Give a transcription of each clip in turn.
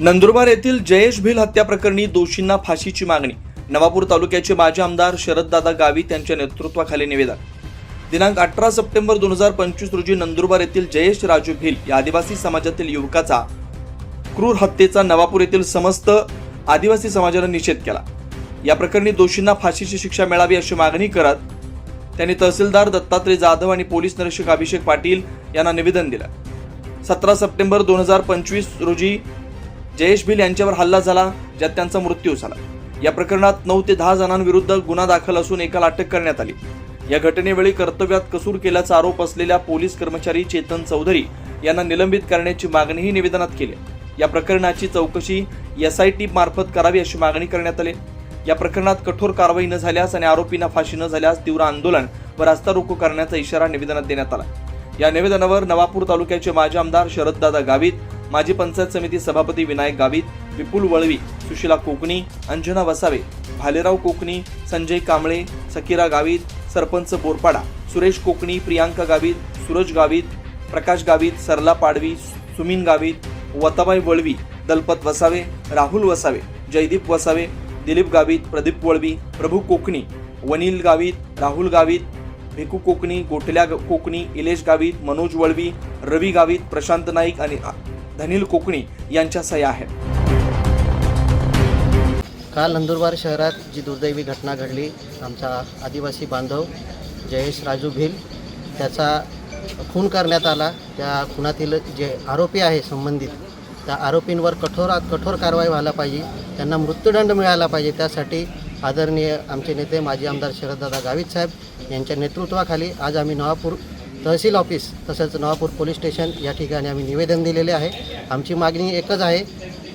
नंदुरबार येथील जयेश भिल हत्या प्रकरणी दोषींना फाशीची मागणी. नवापूर तालुक्याचे माजी आमदार शरददादा गावित यांच्या नेतृत्वाखाली निवेदन. दिनांक अठरा सप्टेंबर दोन हजार पंचवीस रोजी नंदुरबार येथील जयेश राजू भिल या आदिवासी समाजातील युवकाचा क्रूर हत्येचा नवापूर येथील समस्त आदिवासी समाजाने निषेध केला. या प्रकरणी दोषींना फाशीची शिक्षा मिळावी अशी मागणी करत त्यांनी तहसीलदार दत्तात्रय जाधव आणि पोलीस निरीक्षक अभिषेक पाटील यांना निवेदन दिलं. सतरा सप्टेंबर दोन हजार पंचवीस रोजी जयेश भिल यांच्यावर हल्ला झाला ज्यात त्यांचा मृत्यू झाला. या प्रकरणात नऊ ते दहा जणांविरुद्ध गुन्हा दाखल असून एकाला अटक करण्यात आली. या घटनेवेळी कर्तव्यात कसूर केल्याचा आरोप असलेल्या पोलीस कर्मचारी चेतन चौधरी यांना निलंबित करण्याची मागणीही निवेदनात केली या प्रकरणाची चौकशी एस आय टी मार्फत करावी अशी मागणी करण्यात आली या प्रकरणात कठोर कारवाई न झाल्यास आणि आरोपींना फाशी न झाल्यास तीव्र आंदोलन व रास्ता रोको करण्याचा इशारा निवेदनात देण्यात आला या निवेदनावर नवापूर तालुक्याचे माजी आमदार शरददादा गावित माजी पंचायत समिती सभापती विनायक गावित विपुल वळवी सुशिला कोकणी अंजना वसावे भालेराव कोकणी संजय कांबळे सकीरा गावित सरपंच बोरपाडा सुरेश कोकणी प्रियांका गावित सूरज गावित प्रकाश गावित सरला पाडवी सुमीन गावित वताबाई वळवी दलपत वसावे राहुल वसावे जयदीप वसावे दिलीप गावित प्रदीप वळवी प्रभू कोकणी वनील गावित राहुल गावित भिकू कोकणी गोठल्या कोकणी इलेश गावित मनोज वळवी रवी गावित प्रशांत नाईक आणि धनील कोकणी यांच्या सह्या आहेत. काल नंदुरबार शहरात जी दुर्दैवी घटना घडली आमचा आदिवासी बांधव जयेश राजू भिल त्याचा खून करण्यात आला. त्या खुनातील जे आरोपी आहे संबंधित त्या आरोपींवर कठोरात कठोर कारवाई व्हायला पाहिजे त्यांना मृत्यूदंड मिळाला पाहिजे. त्यासाठी आदरणीय आमचे नेते माजी आमदार शरददादा गावित साहेब यांच्या नेतृत्वाखाली आज आम्ही नवापूर तहसील ऑफिस तसंच नवापूर पोलीस स्टेशन या ठिकाणी आम्ही निवेदन दिलेले आहे. आमची मागणी एकच आहे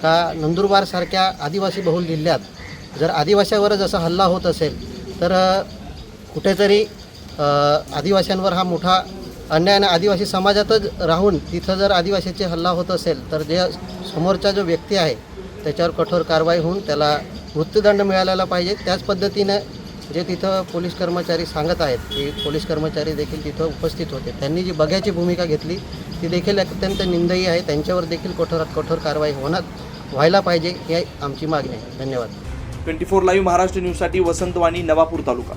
का नंदुरबारसारख्या आदिवासी बहुल जिल्ह्यात जर आदिवासीवरच जसा हल्ला होत असेल तर कुठेतरी आदिवाशांवर आदिवासींवर हा मोठा अन्याय आणि आदिवासी समाजातच राहून तिथं जर आदिवासीचे हल्ला होत असेल तर जे समोरचा जो व्यक्ती आहे त्याच्यावर कठोर कारवाई होऊन त्याला मृत्यूदंड मिळालेला पाहिजे. त्याच पद्धतीनं जे तिथं पोलीस कर्मचारी सांगत आहेत की पोलीस कर्मचारी देखील तिथं उपस्थित होते. त्यांनी जी बघ्याची भूमिका घेतली ती देखील अत्यंत निंदनीय आहे. त्यांच्यावर देखील कठोरात कठोर कारवाई होणार व्हायला पाहिजे ही आमची मागणी आहे. धन्यवाद. ट्वेंटी फोर लाईव्ह महाराष्ट्र न्यूजसाठी वसंतवाणी नवापूर तालुका.